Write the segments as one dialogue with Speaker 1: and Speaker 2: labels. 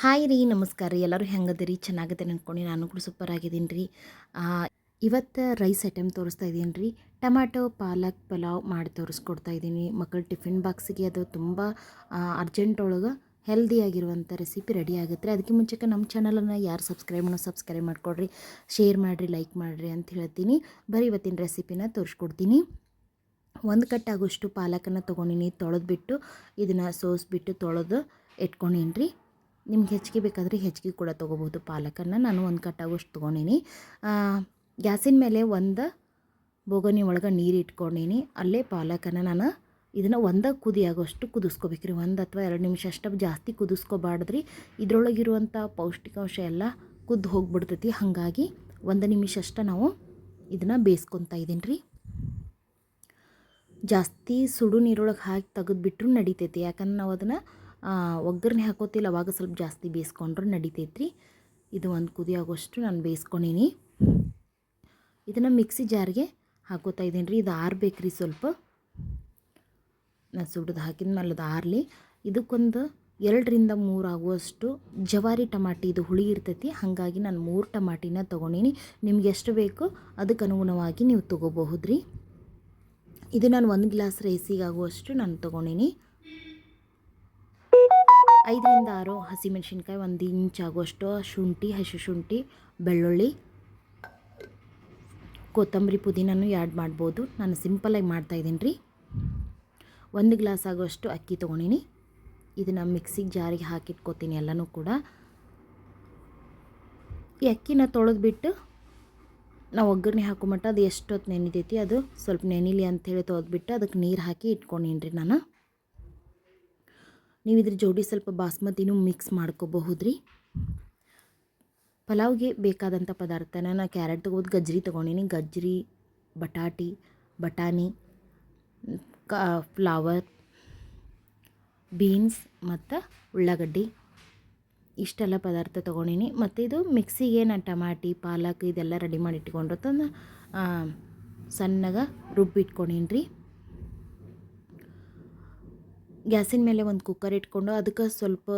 Speaker 1: Hi ರೀ, ನಮಸ್ಕಾರ ರೀ. ಎಲ್ಲರೂ ಹೆಂಗದಿರಿ? ಚೆನ್ನಾಗದೆ ಅಂದ್ಕೊಂಡು ನಾನು ಕೂಡ ಸೂಪರ್ ಆಗಿದ್ದೀನಿ ರೀ. ಇವತ್ತು ರೈಸ್ ಐಟಮ್ ತೋರಿಸ್ತಾ ಇದ್ದೀನಿ ರೀ. ಟೊಮ್ಯಾಟೊ ಪಾಲಕ್, ಪಲಾವ್ ಮಾಡಿ ತೋರಿಸ್ಕೊಡ್ತಾ ಇದ್ದೀನಿ. ಮಕ್ಕಳ ಟಿಫಿನ್ ಬಾಕ್ಸಿಗೆ ಅದು ತುಂಬ ಅರ್ಜೆಂಟ್ ಒಳಗೆ ಹೆಲ್ದಿಯಾಗಿರುವಂಥ ರೆಸಿಪಿ ರೆಡಿ ಆಗುತ್ತೆ. ಅದಕ್ಕೆ ಮುಂಚೆಗೆ ನಮ್ಮ ಚಾನಲನ್ನು ಯಾರು ಸಬ್ಸ್ಕ್ರೈಬ್ ಮಾಡೋ ಸಬ್ಸ್ಕ್ರೈಬ್ ಮಾಡಿಕೊಡ್ರಿ. ಶೇರ್ ಮಾಡಿರಿ ಲೈಕ್ ಮಾಡಿರಿ ಅಂತ ಹೇಳ್ತೀನಿ. ಬರೀ ಇವತ್ತಿನ ರೆಸಿಪಿನ ತೋರಿಸ್ಕೊಡ್ತೀನಿ. ಒಂದು ಕಟ್ ಆಗೋಷ್ಟು ಪಾಲಕನ್ನು ತೊಗೊಂಡಿನಿ ತೊಳೆದ್ಬಿಟ್ಟು, ಇದನ್ನು ಸೋಸ್ಬಿಟ್ಟು ತೊಳೆದು ಇಟ್ಕೊಂಡೀನಿ ರೀ. ನಿಮ್ಗೆ ಹೆಚ್ಚಿಗೆ ಬೇಕಾದರೆ ಹೆಚ್ಚಿಗೆ ಕೂಡ ತೊಗೋಬೋದು ಪಾಲಕನ್ನು. ನಾನು ಒಂದು ಕಟ್ಟಾಗೋಷ್ಟು ತೊಗೊಂಡೀನಿ. ಗ್ಯಾಸಿನ ಮೇಲೆ ಒಂದು ಬೋಗನಿ ಒಳಗೆ ನೀರು ಇಟ್ಕೊಂಡೀನಿ. ಅಲ್ಲೇ ಪಾಲಕನ್ನು ನಾನು ಇದನ್ನು ಒಂದು ಕುದಿ ಆಗೋಷ್ಟು ಕುದಿಸ್ಕೋಬೇಕ್ರಿ. ಒಂದು ಅಥವಾ ಎರಡು ನಿಮಿಷ ಅಷ್ಟು ಜಾಸ್ತಿ ಕುದಿಸ್ಕೋಬಾರ್ದ್ರಿ. ಇದರೊಳಗಿರುವಂಥ ಪೌಷ್ಟಿಕಾಂಶ ಎಲ್ಲ ಕುದ್ದು ಹೋಗ್ಬಿಡ್ತೈತಿ. ಹಾಗಾಗಿ ಒಂದು ನಿಮಿಷ ಅಷ್ಟು ನಾವು ಇದನ್ನು ಬೇಯಿಸ್ಕೊತಾ ಇದ್ದೀನಿ ರೀ ಜಾಸ್ತಿ ಸುಡು ನೀರೊಳಗೆ ಹಾಕಿ ತೆಗೆದುಬಿಟ್ರೂ ನಡಿತೈತಿ. ಯಾಕಂದ್ರೆ ನಾವು ಅದನ್ನು ಒಗ್ಗರಣೆ ಹಾಕೋತಿಲ್ಲ, ಅವಾಗ ಸ್ವಲ್ಪ ಜಾಸ್ತಿ ಬೇಯಿಸ್ಕೊಂಡ್ರೆ ನಡಿತೈತ್ರಿ. ಇದು ಒಂದು ಕುದಿ ಆಗೋಷ್ಟು ನಾನು ಬೇಯಿಸ್ಕೊಂಡೀನಿ. ಇದನ್ನು ಮಿಕ್ಸಿ ಜಾರ್ಗೆ ಹಾಕೋತಾ ಇದ್ದೀನಿ ರೀ ಇದು ಆರಬೇಕ್ರಿ ಸ್ವಲ್ಪ. ನಾನು ಸುಡ್ದು ಹಾಕಿದ ಮೇಲೆ ಅದು ಆರಲಿ. ಇದಕ್ಕೊಂದು ಎರಡರಿಂದ ಮೂರು ಆಗುವಷ್ಟು ಜವಾರಿ ಟಮಾಟಿ, ಇದು ಹುಳಿ ಇರ್ತೈತಿ, ಹಾಗಾಗಿ ನಾನು ಮೂರು ಟಮಾಟಿನ ತೊಗೊಂಡೀನಿ. ನಿಮ್ಗೆ ಎಷ್ಟು ಬೇಕು ಅದಕ್ಕೆ ಅನುಗುಣವಾಗಿ ನೀವು ತೊಗೋಬಹುದು ರೀ ಇದು ನಾನು ಒಂದು ಗ್ಲಾಸ್ ರೈಸಿಗೆ ಆಗುವಷ್ಟು ನಾನು ತೊಗೊಂಡೀನಿ. ಐದರಿಂದ ಆರು ಹಸಿಮೆಣ್ಸಿನ್ಕಾಯಿ ಒಂದು ಇಂಚ್ ಆಗುವಷ್ಟು ಶುಂಠಿ, ಹಸಿ ಶುಂಠಿ, ಬೆಳ್ಳುಳ್ಳಿ, ಕೊತ್ತಂಬರಿ ಪುದೀನೂ ಆ್ಯಡ್ ಮಾಡ್ಬೋದು. ನಾನು ಸಿಂಪಲಾಗಿ ಮಾಡ್ತಾಯಿದ್ದೀನಿ ರೀ. ಒಂದು ಗ್ಲಾಸ್ ಆಗುವಷ್ಟು ಅಕ್ಕಿ ತೊಗೊಂಡಿನಿ. ಇದನ್ನು ಮಿಕ್ಸಿಗೆ ಜಾರಿಗೆ ಹಾಕಿಟ್ಕೋತೀನಿ ಎಲ್ಲನೂ ಕೂಡ. ಈ ಅಕ್ಕಿನ ತೊಳೆದ್ಬಿಟ್ಟು ನಾವು ಒಗ್ಗರಣೆ ಹಾಕೋ ಮಟ್ಟ ಅದು ಎಷ್ಟೊತ್ತು ನೆನಿತೈತಿ, ಅದು ಸ್ವಲ್ಪ ನೆನಿಲಿ ಅಂಥೇಳಿ ತೊಳೆದ್ಬಿಟ್ಟು ಅದಕ್ಕೆ ನೀರು ಹಾಕಿ ಇಟ್ಕೊಂಡಿನಿ ರೀ ನಾನು. ನೀವು ಇದ್ರ ಜೋಡಿ ಸ್ವಲ್ಪ ಬಾಸ್ಮತಿನೂ ಮಿಕ್ಸ್ ಮಾಡ್ಕೋಬಹುದು ರೀ ಪಲಾವ್ಗೆ ಬೇಕಾದಂಥ ಪದಾರ್ಥನ ನಾನು ಕ್ಯಾರೆಟ್ ತೊಗೋದು ಗಜ್ರಿ ತೊಗೊಂಡಿನಿ. ಗಜ್ರಿ, ಬಟಾಟಿ, ಬಟಾಣಿ, ಕಾ ಫ್ಲವರ್ ಬೀನ್ಸ್ ಮತ್ತು ಉಳ್ಳಾಗಡ್ಡಿ. ಇಷ್ಟೆಲ್ಲ ಪದಾರ್ಥ ತೊಗೊಂಡಿನಿ. ಮತ್ತು ಇದು ಮಿಕ್ಸಿಗೆ ನಾನು ಟಮಾಟಿ, ಪಾಲಕ್ ಇದೆಲ್ಲ ರೆಡಿ ಮಾಡಿ ತಂದು ಸಣ್ಣಗೆ ರುಬ್ಬಿಟ್ಕೊಂಡಿನಿ ರೀ ಗ್ಯಾಸಿನ ಮೇಲೆ ಒಂದು ಕುಕ್ಕರ್ ಇಟ್ಕೊಂಡು ಅದಕ್ಕೆ ಸ್ವಲ್ಪ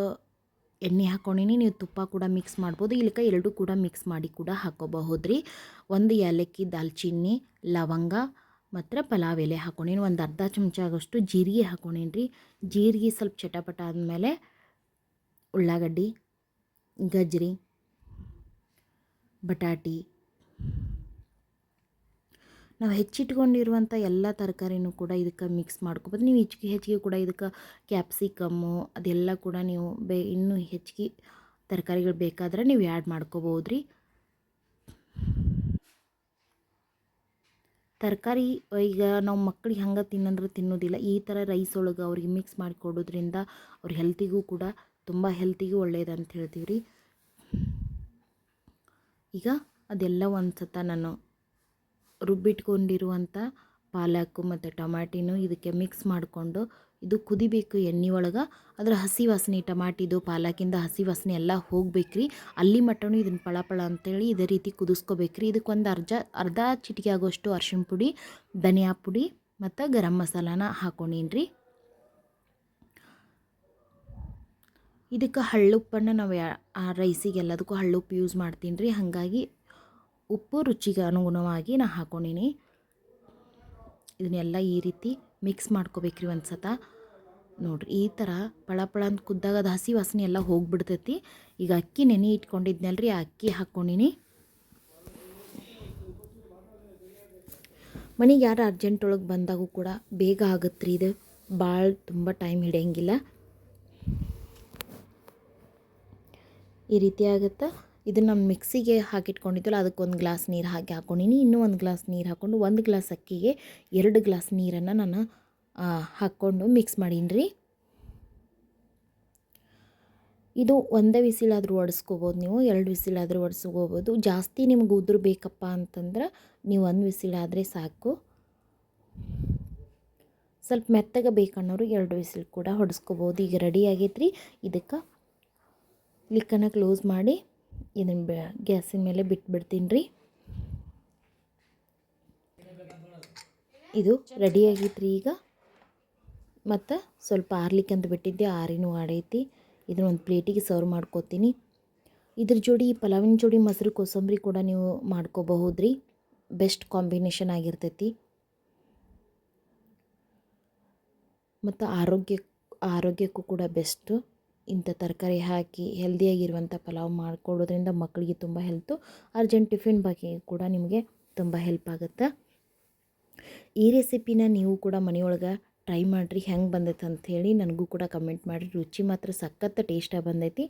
Speaker 1: ಎಣ್ಣೆ ಹಾಕ್ಕೊಂಡಿನಿ ನೀವು ತುಪ್ಪ ಕೂಡ ಮಿಕ್ಸ್ ಮಾಡ್ಬೋದು. ಇಲ್ಲಿಕ ಎರಡು ಕೂಡ ಮಿಕ್ಸ್ ಮಾಡಿ ಕೂಡ ಹಾಕೋಬಹುದು ರೀ ಒಂದು ಏಲಕ್ಕಿ ದಾಲ್ಚಿನ್ನಿ, ಲವಂಗ ಮತ್ತು ಪಲಾವ್ ಎಲೆ ಹಾಕೊಂಡಿನಿ. ಒಂದು ಅರ್ಧ ಚಮಚ ಆಗೋಷ್ಟು ಜೀರಿಗೆ ಹಾಕೊಂಡಿನಿ ರೀ ಜೀರಿಗೆ ಸ್ವಲ್ಪ ಚಟಪಟ ಆದಮೇಲೆ ಉಳ್ಳಾಗಡ್ಡಿ, ಗಜ್ರಿ, ಬಟಾಟಿ ನಾವು ಹೆಚ್ಚಿಟ್ಕೊಂಡಿರುವಂಥ ಎಲ್ಲ ತರಕಾರಿನೂ ಕೂಡ ಇದಕ್ಕೆ ಮಿಕ್ಸ್ ಮಾಡ್ಕೊಬೋದು. ನೀವು ಹೆಚ್ಚಿಗೆ ಹೆಚ್ಚಿಗೆ ಕೂಡ ಇದಕ್ಕೆ ಕ್ಯಾಪ್ಸಿಕಮ್ಮು ಅದೆಲ್ಲ ಕೂಡ ನೀವು ಬೇ, ಇನ್ನೂ ಹೆಚ್ಚಿಗೆ ತರಕಾರಿಗಳು ಬೇಕಾದ್ರೆ ನೀವು ಆ್ಯಡ್ ಮಾಡ್ಕೋಬೋದು ರೀ ತರಕಾರಿ, ಈಗ ನಾವು ಮಕ್ಳಿಗೆ ಹಂಗೆ ತಿನ್ನಂದ್ರೆ ತಿನ್ನೋದಿಲ್ಲ. ಈ ಥರ ರೈಸ್ ಒಳಗೆ ಅವ್ರಿಗೆ ಮಿಕ್ಸ್ ಮಾಡಿಕೊಡೋದ್ರಿಂದ ಅವ್ರ ಹೆಲ್ತಿಗೂ ಕೂಡ ತುಂಬ ಹೆಲ್ತಿಗೂ ಒಳ್ಳೆಯದಂತ ಹೇಳ್ತೀವಿ ರೀ ಈಗ ಅದೆಲ್ಲ ಒಂದು ಸತ ನಾನು ರುಬ್ಬಿಟ್ಕೊಂಡಿರುವಂಥ ಪಾಲಕ್ಕು ಮತ್ತು ಟಮಾಟಿನೂ ಇದಕ್ಕೆ ಮಿಕ್ಸ್ ಮಾಡಿಕೊಂಡು ಇದು ಕುದಿಬೇಕು ಎಣ್ಣೆ ಒಳಗೆ. ಅದರ ಹಸಿ ವಾಸನೆ, ಟಮಾಟಿದು, ಪಾಲಕಿಂದ ಹಸಿ ವಾಸನೆ ಎಲ್ಲ ಹೋಗ್ಬೇಕ್ರಿ. ಅಲ್ಲಿ ಮಟ್ಟನು ಇದನ್ನ ಪಳ ಪಳ ಅಂತೇಳಿ ಇದೇ ರೀತಿ ಕುದಿಸ್ಕೋಬೇಕ್ರಿ. ಇದಕ್ಕೊಂದು ಅರ್ಧ ಅರ್ಧ ಚಿಟಿಕೆ ಆಗೋಷ್ಟು ಅರ್ಶಿಣ ಪುಡಿ, ಧನಿಯಾ ಪುಡಿ ಮತ್ತು ಗರಂ ಮಸಾಲಾನ ಹಾಕೊಂಡೀನಿ ಇದಕ್ಕೆ ಹಳ್ಳುಪ್ಪನ್ನು ನಾವು ರೈಸಿಗೆ ಎಲ್ಲದಕ್ಕೂ ಹಳ್ಳುಪ್ಪು ಯೂಸ್ ಮಾಡ್ತೀನಿ ರೀ ಹಾಗಾಗಿ ಉಪ್ಪು ರುಚಿಗೆ ಅನುಗುಣವಾಗಿ ನಾ ಹಾಕೊಂಡೀನಿ. ಇದನ್ನೆಲ್ಲ ಈ ರೀತಿ ಮಿಕ್ಸ್ ಮಾಡ್ಕೋಬೇಕ್ರಿ ಒಂದು ಸತ ನೋಡಿರಿ, ಈ ಥರ ಪಳ ಪಳ ಅಂತ ಕುದ್ದಾಗ ಅದು ಹಸಿ ವಾಸನೆ ಎಲ್ಲ ಹೋಗ್ಬಿಡ್ತೈತಿ. ಈಗ ಅಕ್ಕಿ ನೆನೆ ಇಟ್ಕೊಂಡಿದ್ನಲ್ರಿ, ಆ ಅಕ್ಕಿ ಹಾಕ್ಕೊಂಡಿನಿ ಮನೆಗೆ ಯಾರು ಅರ್ಜೆಂಟ್ ಒಳಗೆ ಬಂದಾಗೂ ಕೂಡ ಬೇಗ ಆಗುತ್ತೆ ರೀ ಇದು. ಭಾಳ ತುಂಬ ಟೈಮ್ ಹಿಡಿಯಂಗಿಲ್ಲ. ಈ ರೀತಿ ಆಗುತ್ತೆ? ಇದನ್ನು ನಾನು ಮಿಕ್ಸಿಗೆ ಹಾಕಿಟ್ಕೊಂಡಿದ್ದಲ್ಲ, ಅದಕ್ಕೆ ಒಂದು ಗ್ಲಾಸ್ ನೀರು ಹಾಕಿ ಹಾಕ್ಕೊಂಡಿನಿ ಇನ್ನೂ ಒಂದು ಗ್ಲಾಸ್ ನೀರು ಹಾಕ್ಕೊಂಡು ಒಂದು ಗ್ಲಾಸ್ ಅಕ್ಕಿಗೆ ಎರಡು ಗ್ಲಾಸ್ ನೀರನ್ನು ನಾನು ಹಾಕ್ಕೊಂಡು ಮಿಕ್ಸ್ ಮಾಡೀನಿ ರೀ ಇದು ಒಂದೇ ವಿಸಿಲಾದರೂ ಒಡಿಸ್ಕೋಬೋದು ನೀವು, ಎರಡು ವಿಸಿಲಾದರೂ ಒಡಿಸ್ಕೋಬೋದು. ಜಾಸ್ತಿ ನಿಮ್ಗೆ ಉದುರು ಬೇಕಪ್ಪ ಅಂತಂದ್ರೆ ನೀವು ಒಂದು ವಿಸಿಲಾದರೆ ಸಾಕು. ಸ್ವಲ್ಪ ಮೆತ್ತಗೆ ಬೇಕನ್ನೋರು ಎರಡು ವಿಸಿಲ್ ಕೂಡ ಹೊಡೆಸ್ಕೋಬೋದು. ಈಗ ರೆಡಿ ಆಗೈತ್ರಿ. ಇದಕ್ಕೆ ಲಿಕ್ಕನ್ನು ಕ್ಲೋಸ್ ಮಾಡಿ. ಇದನ್ನು ಗ್ಯಾಸಿನ ಮೇಲೆ ಬಿಟ್ಬಿಡ್ತೀನಿ ರೀ ಇದು ರೆಡಿ ರೀ ಈಗ. ಮತ್ತು ಸ್ವಲ್ಪ ಆರ್ಲಿಕ್ಕೆ ಅಂತ ಬಿಟ್ಟಿದ್ದೆ, ಆರಿನೂ ಆಡೈತಿ. ಇದನ್ನ ಒಂದು ಪ್ಲೇಟಿಗೆ ಸರ್ವ್ ಮಾಡ್ಕೋತೀನಿ. ಇದ್ರ ಜೋಡಿ ಪಲಾವಿನ ಜೋಡಿ ಮೊಸರು, ಕೋಸಂಬರಿ ಕೂಡ ನೀವು ಮಾಡ್ಕೋಬಹುದು ರೀ ಬೆಸ್ಟ್ ಕಾಂಬಿನೇಷನ್ ಆಗಿರ್ತೈತಿ. ಮತ್ತು ಆರೋಗ್ಯ ಆರೋಗ್ಯಕ್ಕೂ ಕೂಡ ಬೆಸ್ಟು ಇಂಥ ತರಕಾರಿ ಹಾಕಿ ಹೆಲ್ದಿಯಾಗಿರುವಂಥ ಪಲಾವ್ ಮಾಡಿಕೊಡೋದ್ರಿಂದ ಮಕ್ಕಳಿಗೆ ತುಂಬ ಹೆಲ್ತು ಅರ್ಜೆಂಟ್ ಟಿಫಿನ್ ಬಗ್ಗೆ ಕೂಡ ನಿಮಗೆ ತುಂಬ ಹೆಲ್ಪ್ ಆಗುತ್ತೆ. ಈ ರೆಸಿಪಿನ ನೀವು ಕೂಡ ಮನೆಯೊಳಗೆ ಟ್ರೈ ಮಾಡಿರಿ, ಹೆಂಗೆ ಬಂದೈತೆ ಅಂಥೇಳಿ ನನಗೂ ಕೂಡ ಕಮೆಂಟ್ ಮಾಡಿರಿ. ರುಚಿ ಮಾತ್ರ ಸಖತ್ ಟೇಸ್ಟಾಗಿ ಬಂದೈತಿ.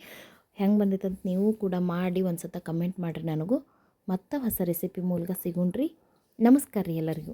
Speaker 1: ಹೆಂಗೆ ಬಂದೈತೆ ಅಂತ ನೀವು ಕೂಡ ಮಾಡಿ ಒಂದು ಸತ ಕಮೆಂಟ್ ಮಾಡಿರಿ ನನಗೂ. ಮತ್ತೆ ಹೊಸ ರೆಸಿಪಿ ಮೂಲಕ ಸಿಗೋಣ್ರಿ. ನಮಸ್ಕಾರ ರೀ ಎಲ್ಲರಿಗೂ.